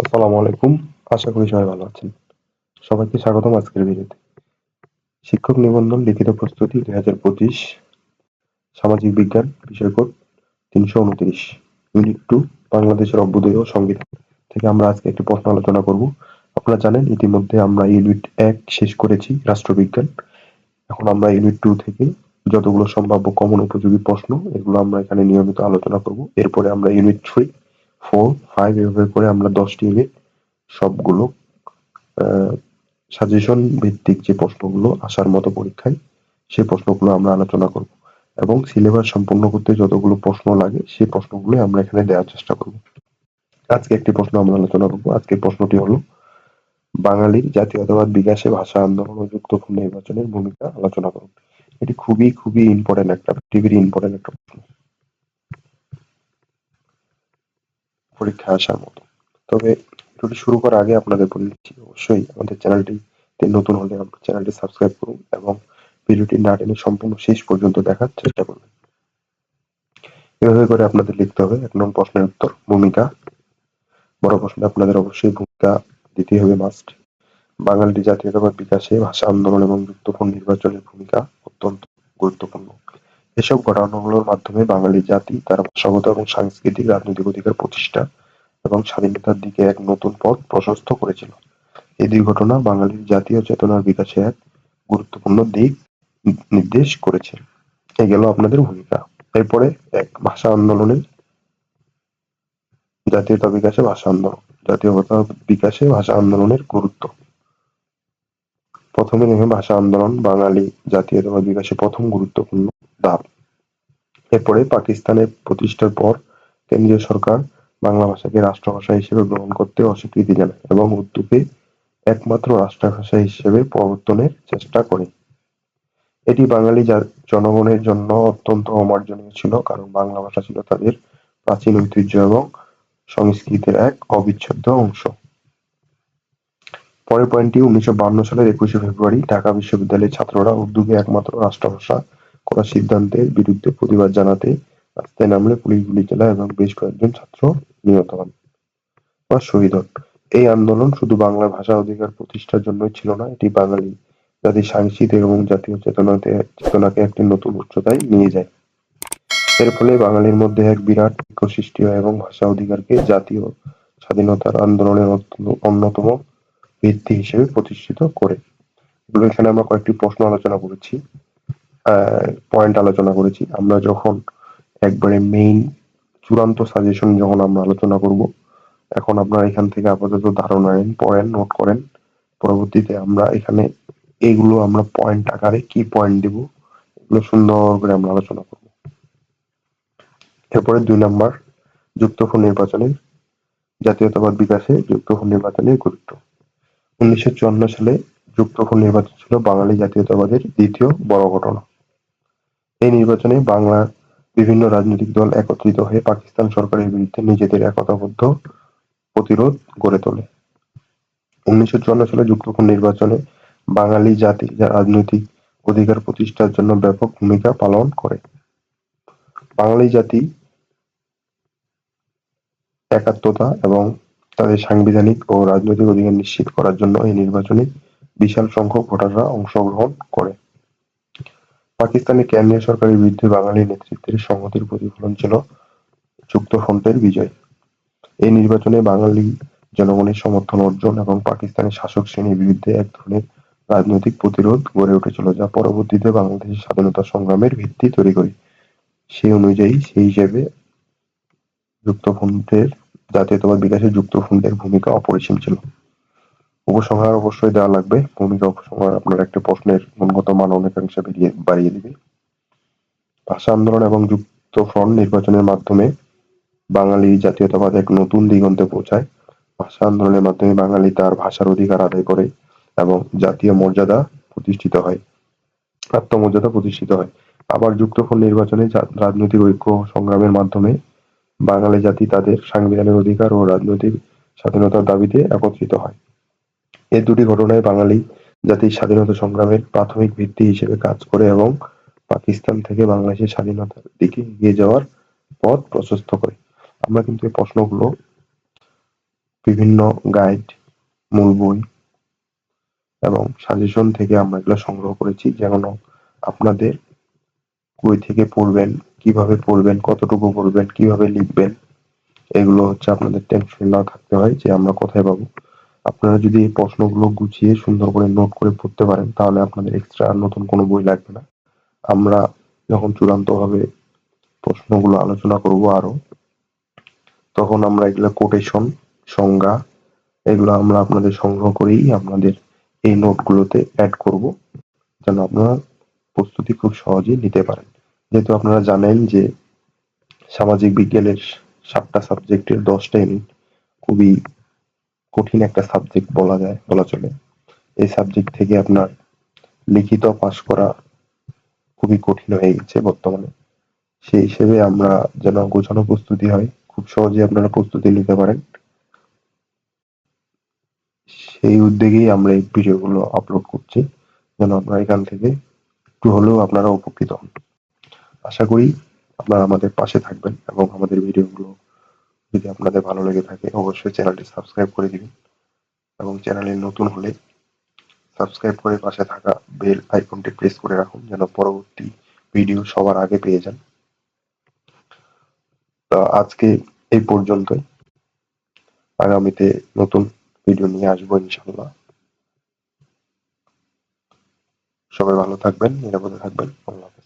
আসসালামু আলাইকুম। আশা করি সবাই ভালো আছেন। সবাইকে স্বাগতম আজকের ভিডিওতে। শিক্ষক নিবন্ধন লিখিত প্রস্তুতি দুই হাজার পঁচিশ। সামাজিক বিজ্ঞান বিষয় কোড তিনশো উনত্রিশ। ইউনিট টু বাংলাদেশের অভ্যুদয় ও সংবিধান থেকে আমরা আজকে একটি প্রশ্ন আলোচনা করব। আপনারা জানেন, ইতিমধ্যে আমরা ইউনিট এক শেষ করেছি, রাষ্ট্রবিজ্ঞান। এখন আমরা ইউনিট টু থেকে যতগুলো সম্ভাব্য কমন উপযোগী প্রশ্ন, এগুলো আমরা এখানে নিয়মিত আলোচনা করব। এরপরে আমরা ইউনিট থ্রি ফোর ফাইভ এভাবে করে আমরা দশটি ইউনিট সবগুলো সাজেশন ভিত্তিক যে প্রশ্নগুলো আসার মতো পরীক্ষায়, সেই প্রশ্নগুলো আমরা আলোচনা করব। এবং সিলেবাস সম্পূর্ণ করতে যতগুলো প্রশ্ন লাগে, সেই প্রশ্নগুলো আমরা এখানে দেওয়ার চেষ্টা করব। আজকে একটি প্রশ্ন আমরা আলোচনা করব। আজকের প্রশ্নটি হলো, বাঙালির জাতীয়তাবাদ বিকাশে ভাষা আন্দোলন ও যুক্ত নির্বাচনের ভূমিকা আলোচনা করুন। এটি খুবই খুবই ইম্পর্টেন্ট একটা ভেরি ইম্পর্টেন্ট একটা প্রশ্ন। পরীক্ষায় আসার মতো। তবে ভিডিওটি শুরু করার আগে আপনাদের বলে দিচ্ছি, অবশ্যই আমাদের চ্যানেলটিতে নতুন হলে চ্যানেলটি সাবস্ক্রাইব করুন এবং ভিডিওটি না টেনে সম্পূর্ণ শেষ পর্যন্ত দেখার চেষ্টা করবেন এভাবে করে আপনাদের লিখতে হবে, এক নম্বর প্রশ্নের উত্তর, ভূমিকা। বড় প্রশ্নে আপনাদের অবশ্যই ভূমিকা দিতে হবে মাস্ট বাঙালি জাতীয়তাবাদ বিকাশে ভাষা আন্দোলন এবং যুক্তফোন নির্বাচনের ভূমিকা অত্যন্ত গুরুত্বপূর্ণ। এসব ঘটনাগুলোর মাধ্যমে বাঙালি জাতি, তার ভাষাগত এবং সাংস্কৃতিক রাজনৈতিক অধিকার প্রতিষ্ঠা এবং স্বাধীনতার দিকে এক নতুন পথ প্রশস্ত করেছিল। এই দুই ঘটনা বাঙালির জাতীয় চেতনার বিকাশে এক গুরুত্বপূর্ণ দিক নির্দেশ করেছে। এ গেল আপনাদের ভূমিকা। এরপরে এক ভাষা আন্দোলনের জাতীয়তা বিকাশে ভাষা আন্দোলন, জাতীয়তা বিকাশে ভাষা আন্দোলনের গুরুত্ব। প্রথমে নেমে ভাষা আন্দোলন, বাঙালি জাতীয়তাবাদ বিকাশে প্রথম গুরুত্বপূর্ণ ধাপ। এরপরে পাকিস্তানের প্রতিষ্ঠার পর কেন্দ্রীয় সরকার বাংলা ভাষাকে রাষ্ট্রভাষা হিসেবে গ্রহণ করতে অস্বীকৃতি জানায় এবং উর্দুকে একমাত্র রাষ্ট্রভাষা হিসেবে প্রবর্তনের চেষ্টা করে। এটি বাঙালি জনগণের জন্য অত্যন্ত অমার্জনীয় ছিল, কারণ বাংলা ভাষা ছিল তাদের প্রাচীন ঐতিহ্য এবং সংস্কৃতির এক অবিচ্ছেদ্য অংশ। পরের পয়েন্টটি উনিশশো বান্ন সালের একুশে ফেব্রুয়ারি ঢাকা বিশ্ববিদ্যালয়ের ছাত্ররা উর্দুকে একমাত্র রাষ্ট্রভাষা করার সিদ্ধান্তের বিরুদ্ধে প্রতিবাদ জানাতে রাস্তায় নামলে পুলিশ, গুলি চালায় এবং বেশ কয়েকজন ছাত্র নিহত হন। বা শহীদ হন। এই আন্দোলন শুধু বাংলা ভাষা অধিকার প্রতিষ্ঠার জন্যই ছিল না, এটি বাঙালি জাতির সাংস্কৃতিক এবং জাতীয় চেতনাতে, চেতনাকে একটি নতুন উচ্চতায় নিয়ে যায়। এর ফলে বাঙালির মধ্যে এক বিরাট ঐক্য সৃষ্টি হয় এবং ভাষা অধিকারকে জাতীয় স্বাধীনতার আন্দোলনের অন্যতম ভিত্তি হিসেবে প্রতিষ্ঠিত করে। এখানে আমরা কয়েকটি প্রশ্ন আলোচনা করেছি পয়েন্ট আলোচনা করেছি। আমরা যখন একবারে মেইন চূড়ান্ত সাজেশন যখন আমরা আলোচনা করব, এখন আপনারা এখান থেকে আপাতত ধারণা নেন, পড়েন নোট করেন। পরবর্তীতে আমরা এখানে এইগুলো আমরা পয়েন্ট আকারে কি পয়েন্ট দিব, এগুলো সুন্দর করে আমরা আলোচনা করব। এরপরে দুই নাম্বার যুক্তফোন নির্বাচনের জাতীয়তাবাদ বিকাশে যুক্তফোন নির্বাচনের গুরুত্ব। উনিশশো চুয়ান্ন সালে যুক্তফোন নির্বাচন ছিল বাঙালি জাতীয়তাবাদের দ্বিতীয় বড় ঘটনা। এই নির্বাচনে বাংলার বিভিন্ন রাজনৈতিক দল একত্রিত হয়ে পাকিস্তান সরকারের বিরুদ্ধে নিজেদের একতাবদ্ধ প্রতিরোধ গড়ে তোলে। উনিশশো চুয়ান্ন সালে যুক্তফ্রন্ট নির্বাচনে বাঙালি জাতি রাজনৈতিক অধিকার প্রতিষ্ঠার জন্য ব্যাপক ভূমিকা পালন করে। বাঙালি জাতি একাত্মতা এবং তাদের সাংবিধানিক ও রাজনৈতিক অধিকার নিশ্চিত করার জন্য এই নির্বাচনে বিশাল সংখ্যক ভোটাররা অংশগ্রহণ করে। পাকিস্তানি কেন্দ্রীয় সরকারের বিরুদ্ধে বাঙালি নেতৃত্বের সংহতির প্রতিফলন ছিল যুক্তফ্রন্টের বিজয়। এই নির্বাচনে বাঙালি জনগণের সমর্থন অর্জন এবং পাকিস্তানের শাসক শ্রেণির বিরুদ্ধে এক ধরনের রাজনৈতিক প্রতিরোধ গড়ে উঠেছিল, যা পরবর্তীতে বাংলাদেশের স্বাধীনতা সংগ্রামের ভিত্তি তৈরি করে। সেই অনুযায়ী সেই হিসেবে যুক্তফ্রন্টের জাতীয়তাবাদ বিকাশে যুক্তফ্রন্টের ভূমিকা অপরিসীম ছিল। উপসংহার অবশ্যই দেওয়া লাগবে। ভূমিকা উপসংহার আপনার একটা প্রশ্নের গুণগত মান অনেকাংশে বাড়িয়ে দিবে। ভাষা আন্দোলন এবং যুক্ত ফ্রন্ট নির্বাচনের মাধ্যমে বাঙালি জাতীয়তাবাদ এক নতুন দিগন্তে পৌঁছায়। ভাষা আন্দোলনের মাধ্যমে বাঙালি তার ভাষার অধিকার আদায় করে এবং জাতীয় মর্যাদা প্রতিষ্ঠিত হয়। আত্মমর্যাদা প্রতিষ্ঠিত হয়। আবার যুক্তফ্রন্ট নির্বাচনে রাজনৈতিক ঐক্য সংগ্রামের মাধ্যমে বাঙালি জাতি তাদের সাংবিধানিক অধিকার ও রাজনৈতিক স্বাধীনতার দাবিতে একত্রিত হয়। এই দুটি ঘটনায় বাঙালি জাতির স্বাধীনতা সংগ্রামের প্রাথমিক ভিত্তি হিসেবে কাজ করে এবং পাকিস্তান থেকে বাংলাদেশের স্বাধীনতার দিকে এগিয়ে যাওয়ার পথ প্রশস্ত করে। আমরা কিন্তু এই প্রশ্নগুলো বিভিন্ন গাইড মূল বই এবং সাজেশন থেকে আমরা এগুলো সংগ্রহ করেছি যেন আপনাদের কই থেকে পড়বেন, কীভাবে পড়বেন, কতটুকু পড়বেন, কীভাবে লিখবেন, এগুলো হচ্ছে আপনাদের টেনশন না থাকতে হয় যে আমরা কোথায় পাবো। আপনারা যদি এই প্রশ্নগুলো গুছিয়ে সুন্দর করে নোট করে পড়তে পারেন, তাহলে আপনাদের এক্সট্রা নতুন কোনো বই লাগবে না। আমরা যখন চূড়ান্তভাবে প্রশ্নগুলো আলোচনা করব আরও, তখন আমরা এগুলো কোটেশন সংজ্ঞা, এগুলো আমরা আপনাদের সংগ্রহ করেই আপনাদের এই নোটগুলোতে অ্যাড করব, যেন আপনারা প্রস্তুতি খুব সহজেই নিতে পারেন। যেহেতু আপনারা জানেন যে সামাজিক বিজ্ঞানের সাতটা সাবজেক্টের দশটা ইউনিট খুবই কঠিন একটা সাবজেক্ট বলা যায়, বলা চলে। এই সাবজেক্ট থেকে আপনার লিখিত পাশ করা খুবই কঠিন হয়ে গেছে বর্তমানে। সেই হিসেবে আমরা যেন গোছানো প্রস্তুতি হয়, খুব সহজে আপনারা প্রস্তুতি নিতে পারেন। সেই উদ্যোগেই আমরা এই ভিডিওগুলো আপলোড করছি, যেন আপনারা এখান থেকে একটু হলেও আপনারা উপকৃত হন। আশা করি আপনারা আমাদের পাশে থাকবেন এবং আমাদের ভিডিওগুলো যদি আপনাদের ভালো লেগে থাকে, অবশ্যই চ্যানেলটি সাবস্ক্রাইব করে দিবেন। এবং চ্যানেলে নতুন হলে সাবস্ক্রাইব করে পাশে থাকা বেল আইকনটি প্রেস করে রাখুন, যেন পরবর্তী ভিডিও সবার আগে পেয়ে যান। তো আজকে এই পর্যন্তই। আগামীতে নতুন ভিডিও নিয়ে আসব ইনশাল্লাহ সবাই ভালো থাকবেন, নিরাপদে থাকবেন। আল্লাহ।